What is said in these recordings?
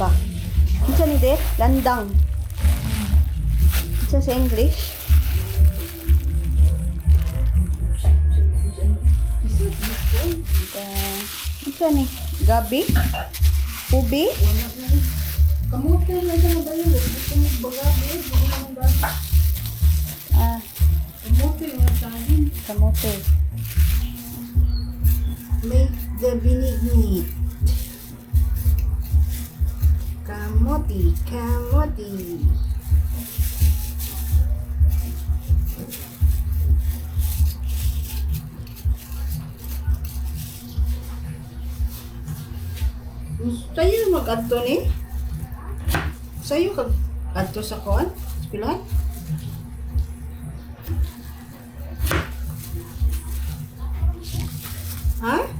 Saba. Unsa ni de? Landang. Unsa sa English? Unsa ni? Gabi? Ubi? Kamote na siya na dayo. Gusto mo bagabi. Gusto mo bagabi. Ah, Kamote nga sahin. kamote. Make the binigni. Kamote, kamote. Sa'yo mag-adto ni? Sa'yo kag adto sa kuan? Pilahan? Ha?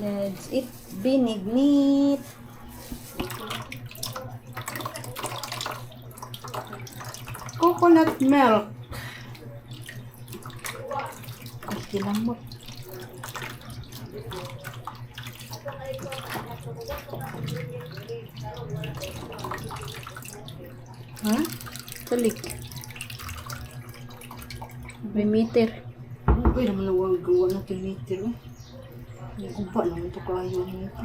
Let's eat binignit. Coconut milk. Lang mo. Ha? Talik. May meter. Uy, naman na wag gawa na Nagumpa naman ito kayo nito.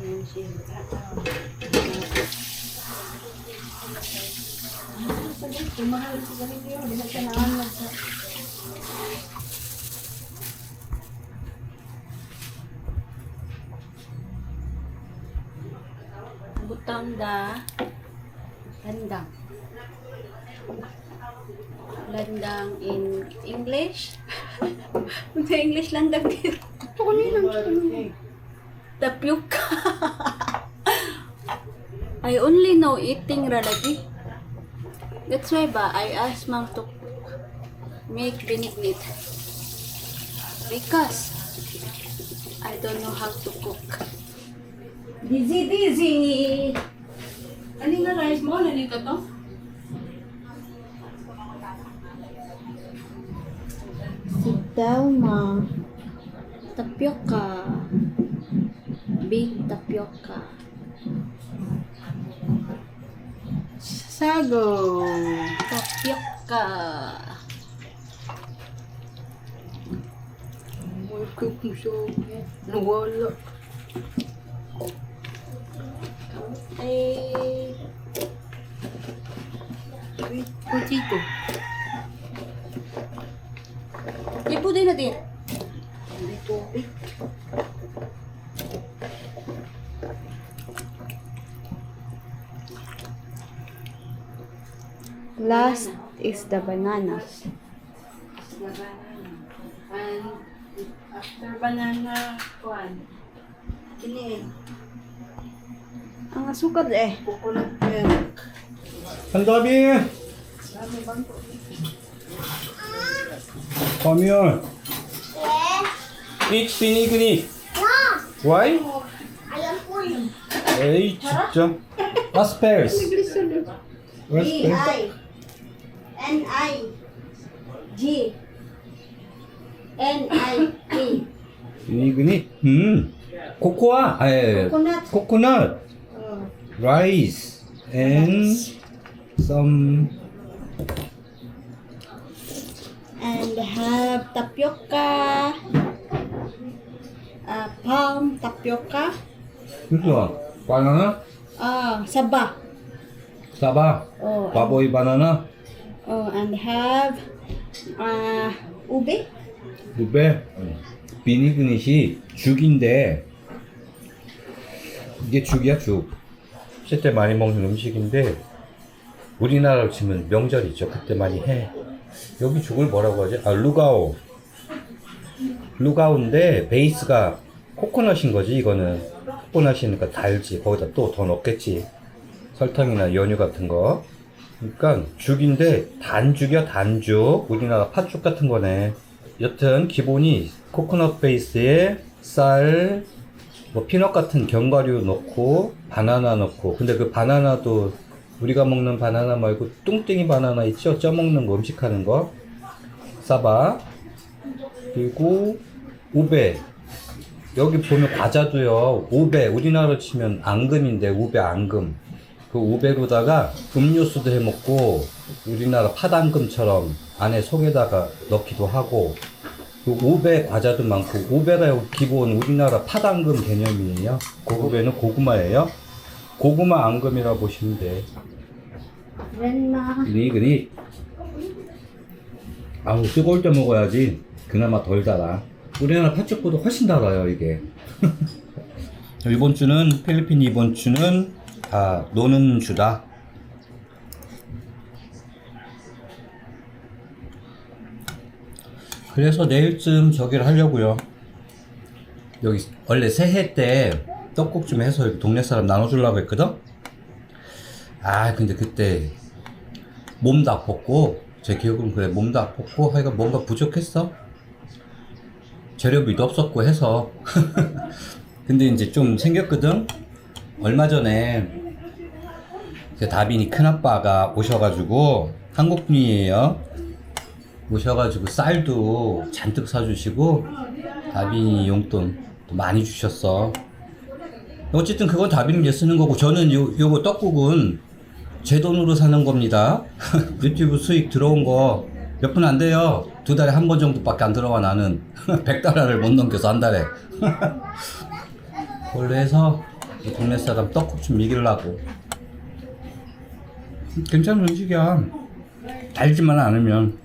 Ayan siya. Mahal sa ganito yun. Hindi na siya naanag sa... Butang da. Landang. Landang in English. Sa English landang din. Ito ko nilang Tapioca. I only know eating ra lagi. That's why ba I asked mom to make binignit. Because I don't know how to cook. Dizzy, dizzy! Ano nga rice mo? Ano ka to? Thelma. Tapioca. Big tapioca. Sago! Tapioca. Cook mo siya. Nawala. Eh, Sweet potato. Gitu. Last is the banana. After banana, kuan. ini, ah, Ang asukad eh. Coconut milk. Ang Come here. eat pinigri. Why? Hey, chicha. What's Paris? What's Paris? N I G N I E. Pinigri. Hmm. Cocoa. Eh, coconut. Coconut. Oh. Rice and some and have tapioca. Uh, palm tapioca. 이거 바나나 Ah, saba. 사바 Oh, 바보이 바나나 Oh, and have uh, ube. ube 비니그닛이 죽인데 이게 죽이야 죽. 그때 많이 먹는 음식인데 우리나라로 치면 명절 있죠. 그때 많이 해. 여기 죽을 뭐라고 하지? 아 루가오. 루가오인데 베이스가 코코넛인 거지 이거는. 코코넛이니까 달지. 거기다 또 더 넣겠지. 설탕이나 연유 같은 거. 그러니까 죽인데 단죽이야 단죽. 우리나라 팥죽 같은 거네. 여튼 기본이 코코넛 베이스에 쌀, 뭐 피넛 같은 견과류 넣고 바나나 넣고 근데 그 바나나도 우리가 먹는 바나나 말고 뚱땡이 바나나 있죠? 쪄 먹는 거 음식하는 거 싸바 그리고 우베 여기 보면 과자도요 우베 우리나라로 치면 앙금인데 우베 앙금. 그 우베로다가 음료수도 해 먹고 우리나라 팥앙금처럼 안에 속에다가 넣기도 하고. 그 우베 과자도 많고 우베가 기본 우리나라 팥앙금 개념이에요. 고구베는 고구마예요. 고구마 앙금이라 고 보시면 돼. Grandma. 그니? 아우 뜨거울 때 먹어야지. 그나마 덜 달아 우리나라 팥죽보다 훨씬 달아요 이게. 이번 주는 필리핀 이번 주는 아 노는 주다. 그래서 내일쯤 저기를 하려고요. 여기 원래 새해 때 떡국 좀 해서 동네 사람 나눠주려고 했거든? 아 근데 그때 몸도 아팠고 제 기억은 그래 몸도 아팠고 하여간 뭔가 부족했어 재료비도 없었고 해서. 근데 이제 좀 생겼거든? 얼마 전에 그 다빈이 큰아빠가 오셔가지고 한국 분이에요. 오셔가지고 쌀도 잔뜩 사주시고 다빈이 용돈 또 많이 주셨어. 어쨌든 그건 다빈이 이제 쓰는 거고 저는 요, 요거 떡국은 제 돈으로 사는 겁니다. 유튜브 수익 들어온 거 몇푼안 돼요. 두 달에 한 번 정도밖에 안 들어와 나는 100달러를 못 넘겨서 한 달에. 그걸로 해서 이 동네 사람 떡국 좀 이기려고. 괜찮은 음식이야. 달지만 않으면.